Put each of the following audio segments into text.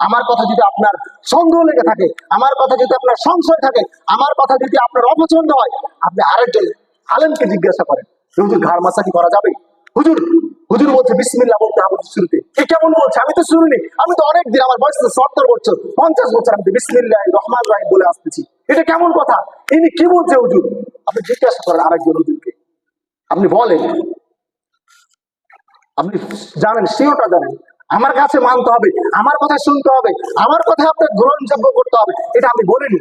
আমার কথা যদি আপনার সংগ্রহ লেগে থাকে, আমার কথা যদি আপনার সংশয় থাকে, আমার কথা যদি আপনার অপছন্দ হয়, আপনি আরেকজন আলেমকে জিজ্ঞাসা করেন, হুজুর, ঘাড় মাসা কি করা যাবে? হুজুর হুজুর বলছে, বিসমিল্লাহ বলতে হবে শুরুতে। এ কেমন বলছে? আমি তো শুনিনি। আমি তো অনেক দিন আমার বয়স সত্তর বছর, পঞ্চাশ বছর, আমি তো বিসমিল্লাহ রহমান রাহিম বলে আসতেছি। এটা কেমন কথা? ইনি কি বলছে হুজুর? আপনি জিজ্ঞাসা করেন আরেকজন হুজুরকে। আপনি বলেন। আপনি জানেন, সেওটা জানেন। আমার কাছে মানতে হবে, আমার কথা শুনতে হবে, আমার কথা আপনার গ্রহণযোগ্য করতে হবে, এটা আমি বলিনি।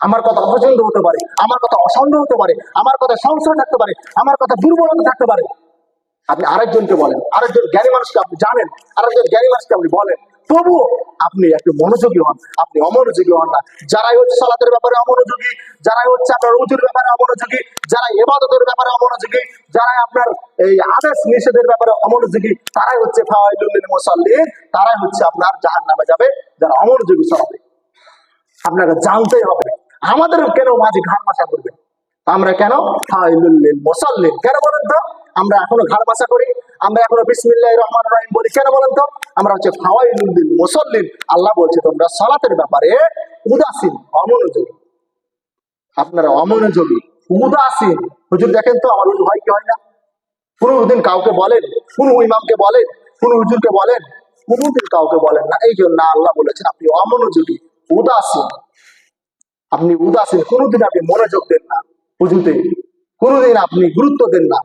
আমার কথা অপছন্দ হতে পারে, আমার কথা অসন্দ হতে পারে, আমার কথা সংশয় থাকতে পারে, আমার কথা দুর্বলতা থাকতে পারে। আপনি আরেকজনকে বলেন, আরেকজন জ্ঞানী মানুষকে আপনি জানেন, আরেকজন জ্ঞানী মানুষকে আপনি বলেন। তবুও আপনি একটু মনোযোগী হন, আপনি অমনোযোগী হন না। যারাই হচ্ছে সালাতের ব্যাপারে অমনোযোগী, যারাই হচ্ছে আপনার উজুর ব্যাপারে অমনোযোগী যারা এবাদতের ব্যাপারে অমনোযোগী, যারাই আপনার এই আদেশ নিষেধের ব্যাপারে অমনোযোগী, তারাই হচ্ছে ফাওয়াইদুল মুসাল্লিন, তারাই হচ্ছে আপনার জাহান নামে যাবে, যারা অমনোযোগী চলাবে আপনাকে জানতেই হবে, আমাদের কেন মাঝে ঘাট মাসা করবে আমরা কেন ফাইলুল্লিল মুসাল্লিন? কেন বলেন তো? আমরা এখনও ঘাড় মাসা করি। আমরা এখনও বিসমিল্লাহ রহমান রহিম বলি, কেন বলেন তো? আমরা হচ্ছে ফাওয়াইলুল্লিল মুসাল্লিন। আল্লাহ বলছে, তোমরা সালাতের ব্যাপারে উদাসীন, অমনোযোগী। আপনারা অমনোযোগী, উদাসীন। হুজুর, দেখেন তো আমার হুজুর হয় কি হয় না? কোনোদিন কাউকে বলেন, কোন ইমামকে বলেন, কোন হুজুরকে বলেন কোনোদিন কাউকে বলেন না। এই জন্য আল্লাহ বলেছেন, আপনি অমনোযোগী, উদাসীন। আপনি উদাসীন কোনোদিন আপনি মনোযোগ দেন না। পুজোতে কোনোদিন আপনি গুরুত্ব দেন না।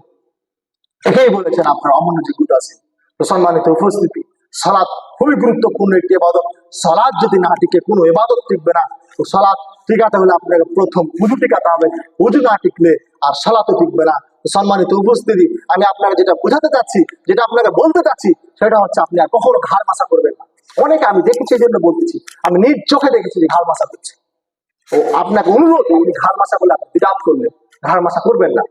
এটাই বলেছেন আপনার অমনোযোগ উদাসীন তো সম্মানিত উপস্থিতি সালাদ খুবই গুরুত্বপূর্ণ একটি এবাদত সালাদ যদি না টিকে, কোনো এবাদত টিকবে না। তো সালাদ টিকাতে হলে আপনাকে প্রথম উজু টিকাতে হবে। উজু না টিকলে আর সালাতও টিকবে না। সম্মানিত উপস্থিতি, আমি আপনাকে যেটা বোঝাতে চাচ্ছি, যেটা আপনাকে বলতে চাচ্ছি, সেটা হচ্ছে আপনি আর কখনো ঘাড় মাসা করবেন না। অনেকে আমি দেখেছি এই জন্য বলতেছি, আমি নিজ চোখে দেখেছি যে ঘাড় মাসা করছে। ও আপনাকে অনুরোধ, আপনি ঘাড় মাসা করলে, আপনি বিরাট করলেন ঘাড় মাসা করবেন না।